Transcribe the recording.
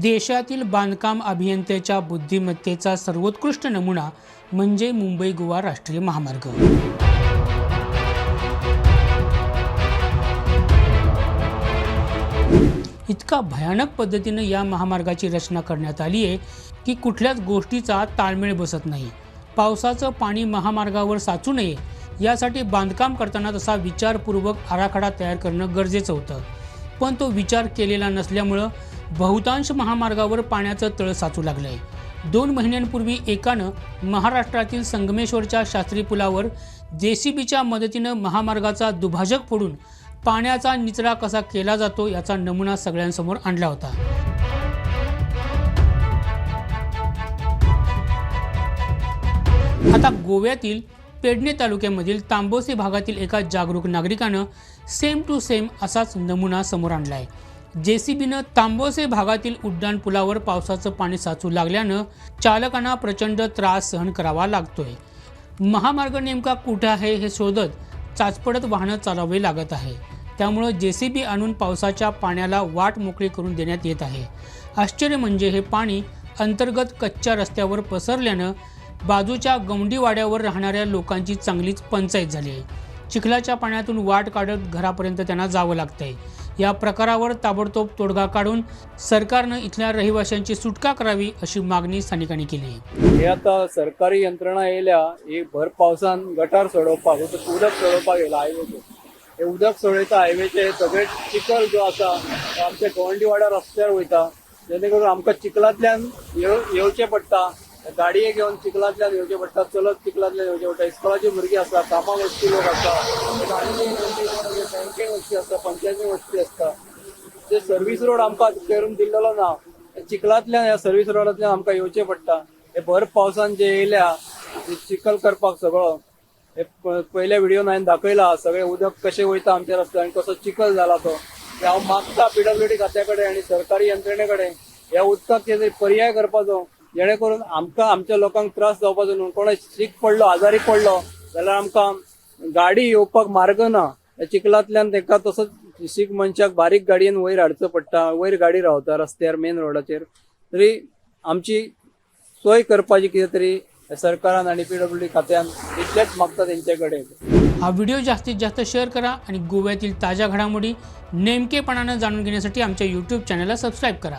देशातील बांधकाम अभियंत्याच्या बुद्धिमत्तेचा सर्वोत्कृष्ट नमुना म्हणजे मुंबई गोवा राष्ट्रीय महामार्ग. इतका भयानक पद्धतीनं या महामार्गाची रचना करण्यात आली आहे की कुठल्याच गोष्टीचा ताळमेळ बसत नाही. पावसाचं पाणी महामार्गावर साचू नये यासाठी बांधकाम करताना तसा विचारपूर्वक आराखडा तयार करणं गरजेचं होतं. पण तो विचार केलेला नसल्यामुळं बहुतांश महामार्गावर पाण्याचं तळ साचू लागलंय. दोन महिन्यांपूर्वी एकानं महाराष्ट्रातील संगमेश्वरच्या शास्त्री पुलावर जे सी बीच्या मदतीनं महामार्गाचा दुभाजक फोडून पाण्याचा निचरा कसा केला जातो याचा नमुना सगळ्यांसमोर आणला होता. आता गोव्यातील पेडणे तालुक्यामधील तांबोसे भागातील एका जागरूक नागरिकानं सेम टू सेम असाच नमुना समोर आणला आहे जे सी बीनं तांबोसे भागातील उड्डाण पुलावर पावसाचं पाणी साचू लागल्यानं चालकांना प्रचंड त्रास सहन करावा लागतोय. महामार्ग नेमका कुठं आहे हे शोधत चाचपडत वाहनं चालवावी लागत आहे. त्यामुळं जे सी बी आणून पावसाच्या पाण्याला वाट मोकळी करून देण्यात येत आहे. आश्चर्य म्हणजे हे पाणी अंतर्गत कच्च्या रस्त्यावर पसरल्यानं बाजूच्या गवंडीवाड्यावर राहणाऱ्या लोकांची चांगलीच पंचायत झाली आहे. चिखलाच्या पाण्यातून वाट काढत घरापर्यंत त्यांना जावं लागतंय. या प्रकारावर ताबडतोब तोडगा काढून सरकारनं इथल्या रहिवाशांची सुटका करावी अशी मागणी स्थानिकांनी केली. हे आता सरकारी यंत्रणा येयल्या एक भर पावसान गटार सोडोवपाक हो उदक उदक सोडवपाक येयला हायवेचेर हे उदक सोडयता हायवेचे सगळे चिखल जो आसा तो आमच्या वाड्यार रस्त्यार वयता. जेणे करून आमकां चिखलांतल्यान येव- येवचें पडटा. गाडये घेवन चिखलांतल्यान येवचें पडटा चलत चिखलांतल्यान येवचें पडटा. इस्कॉलाची भुरगीं आसा कामाक वचपी लोक आसा. बँकिंग वचपी आसता पंचायती वस्ती आसता जे सर्व्हिस रोड आमकां करून दिल्लेलो ना चिखलांतल्यान ह्या सर्व्हिस रोडांतल्यान आमकां येवचें पडटा. हे भर पावसान जे येयल्या चिखल करपाक सगळो हे पयल्या व्हिडिओन हांवें दाखयला सगळें उदक कशें वयता आमच्या रस्त्यान कसो चिखल जाला तो. ते हांव मागता पीडब्ल्यूडी खात्या कडेन आनी सरकारी यंत्रणे कडेन ह्या उदकाक कितें पर्याय करपाचो जेणे करून आमकां आमच्या लोकांक त्रास जावपाचो न्हू. कोणा शीक पडलो आजारी पडलो जाल्यार आमकां गाडी येवपाक मार्ग ना. चिखलातल्यान ताका तसोच शीख मनशाक बारीक गाडयेन वयर हाडचो पडटा. वयर गाडी रावता रस्त्यार मेन रोडाचेर तरी आमची सोय करपाची कितें तरी सरकारान आनी पीडब्ल्यूडी खात्यान इतलेंच मागता तेंचे कडेन. हा व्हिडिओ जास्तीत जास्त शेअर करा आणि गोव्यातील ताज्या घडामोडी नेमकेपणानं जाणून घेण्यासाठी आमच्या यूट्यूब चॅनलला सबस्क्राईब करा.